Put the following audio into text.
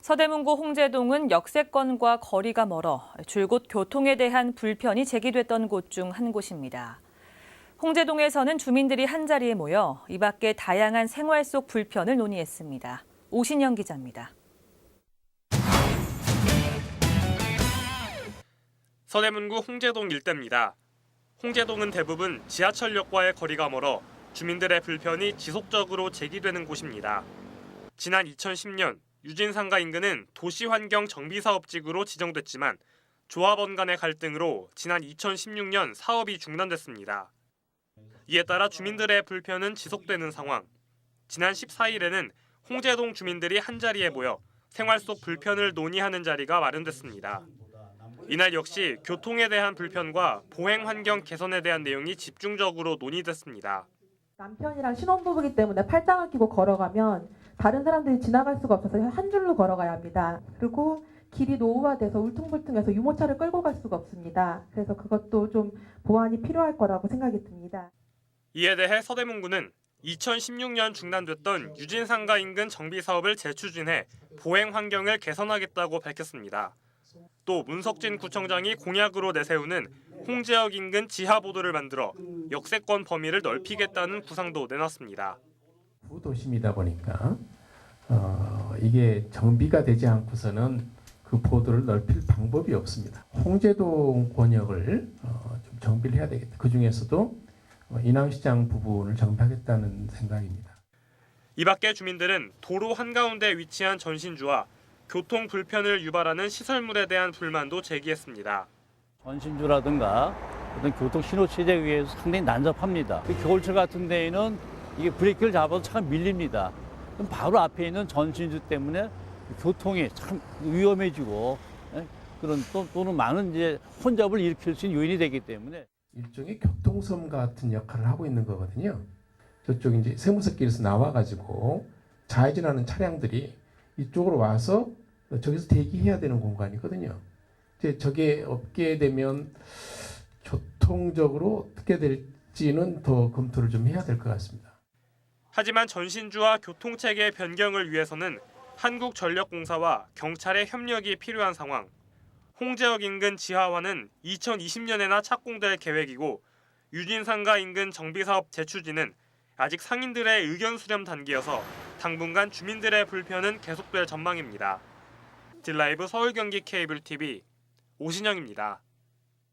서대문구 홍제동은 역세권과 거리가 멀어 줄곧 교통에 대한 불편이 제기됐던 곳 중 한 곳입니다. 홍제동에서는 주민들이 한자리에 모여 이 밖에 다양한 생활 속 불편을 논의했습니다. 오신영 기자입니다. 서대문구 홍제동 일대입니다. 홍제동은 대부분 지하철역과의 거리가 멀어 주민들의 불편이 지속적으로 제기되는 곳입니다. 지난 2010년 유진상가 인근은 도시환경 정비사업직으로 지정됐지만 조합원 간의 갈등으로 지난 2016년 사업이 중단됐습니다. 이에 따라 주민들의 불편은 지속되는 상황. 지난 14일에는 홍제동 주민들이 한자리에 모여 생활 속 불편을 논의하는 자리가 마련됐습니다. 이날 역시 교통에 대한 불편과 보행 환경 개선에 대한 내용이 집중적으로 논의됐습니다. 남편이랑 신혼부부기 때문에 팔짱을 끼고 걸어가면 다른 사람들이 지나갈 수가 없어서 한 줄로 걸어가야 합니다. 그리고 길이 노후화돼서 울퉁불퉁해서 유모차를 끌고 갈 수가 없습니다. 그래서 그것도 좀 보완이 필요할 거라고 생각이 듭니다. 이에 대해 서대문구는 2016년 중단됐던 유진상가 인근 정비 사업을 재추진해 보행 환경을 개선하겠다고 밝혔습니다. 또 문석진 구청장이 공약으로 내세우는 홍제역 인근 지하보도를 만들어 역세권 범위를 넓히겠다는 구상도 내놨습니다. 구도심이다 보니까 어, 이게 정비가 되지 않고서는 그 보도를 넓힐 방법이 없습니다. 홍제동 권역을 어, 좀 정비를 해야 되겠다. 그 중에서도 어, 인왕시장 부분을 정비하겠다는 생각입니다. 이 밖에 주민들은 도로 한가운데 위치한 전신주와 교통 불편을 유발하는 시설물에 대한 불만도 제기했습니다. 전신주라든가 어떤 교통 신호 체제에 의해서 상당히 난잡합니다. 그 겨울철 같은 데에는 이게 브레이크를 잡아도 참 밀립니다. 바로 앞에 있는 전신주 때문에 교통이 참 위험해지고 예? 그런 또, 또는 많은 이제 혼잡을 일으킬 수 있는 요인이 되기 때문에 일종의 교통섬 같은 역할을 하고 있는 거거든요. 저쪽 이제 세무석길에서 나와가지고 좌회전하는 차량들이 이쪽으로 와서 저기서 대기해야 되는 공간이거든요. 이제 저게 없게 되면 교통적으로 어떻게 될지는 더 검토를 좀 해야 될 것 같습니다. 하지만 전신주와 교통체계 변경을 위해서는 한국전력공사와 경찰의 협력이 필요한 상황. 홍제역 인근 지하화는 2020년에나 착공될 계획이고 유진상가 인근 정비사업 재추진은 아직 상인들의 의견 수렴 단계여서 당분간 주민들의 불편은 계속될 전망입니다. 딜라이브 서울 경기 케이블 TV 오신영입니다.